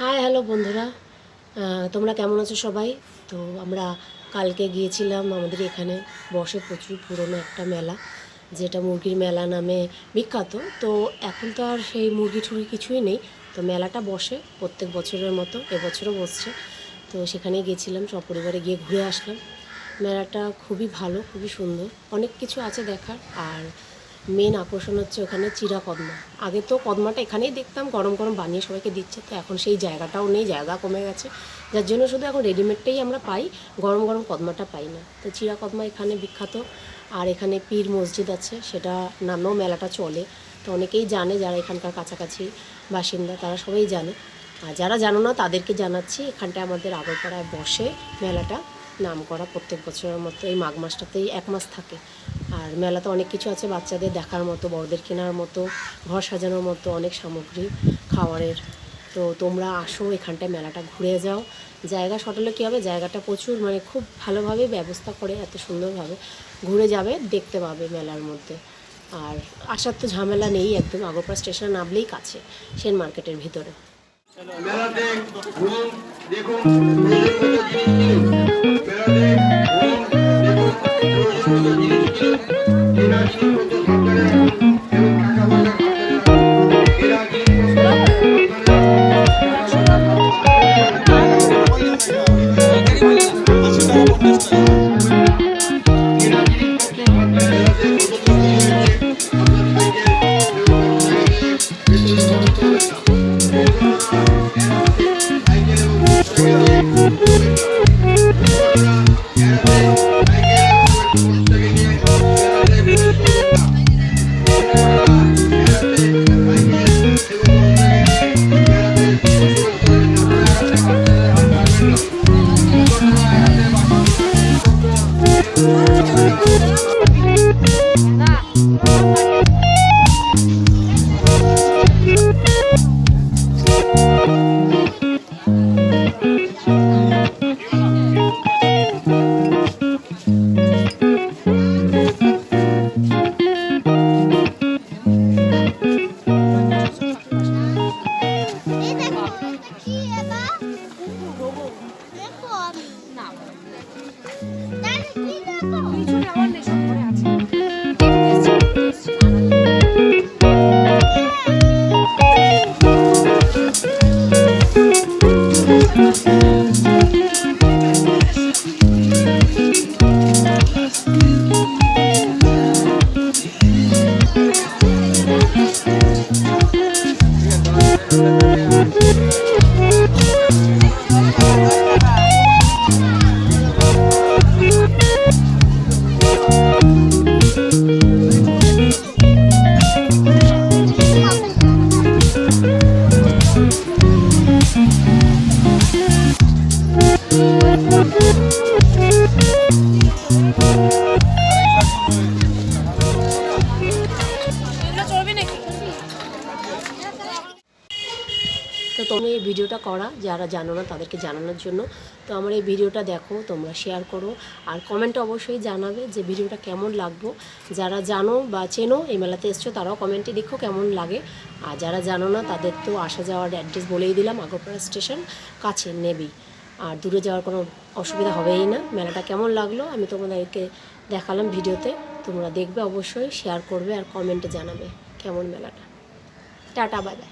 Hi hello বন্ধুরা। তোমরা কেমন আছো সবাই? তো আমরা কালকে গিয়েছিলাম আমাদের এখানে বসে প্রচুর পুরনো একটা মেলা, যেটা মুরগির মেলা নামে বিখ্যাত। তো এখন তো আর সেই মুরগি টুরগি কিছুই নেই। তো মেলাটা বসে প্রত্যেক বছরের মতো, এবছরও বসছে। তো সেখানে গিয়েছিলাম সপরিবারে গিয়ে ঘুরে আসলাম। মেলাটা খুবই ভালো, খুবই সুন্দর। অনেক কিছু আছে দেখার, আর মেন আকর্ষণ হচ্ছে ওখানে চিরা কদমা আগে তো কদমাটা এখানেই দেখতাম, গরম গরম বানিয়ে সবাইকে দিচ্ছে, তো এখন সেই জায়গাটাও নেই, জায়গা কমে গেছে। যার জন্য শুধু এখন রেডিমেডটাই আমরা পাই, গরম গরম কদমাটা পাই না। তো চিরা কদমা এখানে বিখ্যাত, আর এখানে পীর মসজিদ আছে, সেটা নামেও মেলাটা চলে। তো অনেকেই জানে, যারা এখানকার কাছাকাছি বাসিন্দা, তারা সবাই জানে। আর যারা জানো না, তাদেরকে জানাচ্ছি, এখানটায় আমাদের আগরপাড়ায় বসে মেলাটা নাম করা প্রত্যেক বছরের মতো এই মাঘ মাসটাতেই এক মাস থাকে। আর মেলাতে অনেক কিছু আছে বাচ্চাদের দেখার মতো, বড়দের কেনার মতো, ঘর সাজানোর মতো অনেক সামগ্রী খাওয়ারের তো তোমরা আসো এখানটায় মেলাটা ঘুরে যাও। জায়গা সটলে কী হবে? জায়গাটা প্রচুর মানে খুব ভালোভাবে ব্যবস্থা করে, এত সুন্দরভাবে ঘুরে যাবে, দেখতে পাবে মেলার মধ্যে। আর আসার তো ঝামেলা নেই একদম, আগরপাড়া স্টেশনে নামলেই কাছে সেন মার্কেটের ভিতরে। Thank you. দেখো না তোমরা এই ভিডিওটা করা, যারা জানো না তাদেরকে জানানোর জন্য। তো আমার এই ভিডিওটা দেখো, তোমরা শেয়ার করো। আর কমেন্টে অবশ্যই জানাবে যে ভিডিওটা কেমন লাগবো যারা জানো বা চেনো, এই মেলাতে এসছো, তারাও কমেন্টে দেখো কেমন লাগে। আর যারা জানো না, তাদের তো আসা যাওয়ার অ্যাড্রেস বলেই দিলাম, আগরপাড়া স্টেশন কাছে নেবি। আর দূরে যাওয়ার কোনো অসুবিধা হবেই না। মেলাটা কেমন লাগল, আমি তোমাদেরকে দেখালাম ভিডিওতে। তোমরা দেখবে অবশ্যই শেয়ার করবে আর কমেন্টে জানাবে কেমন মেলাটা। Tata bye bye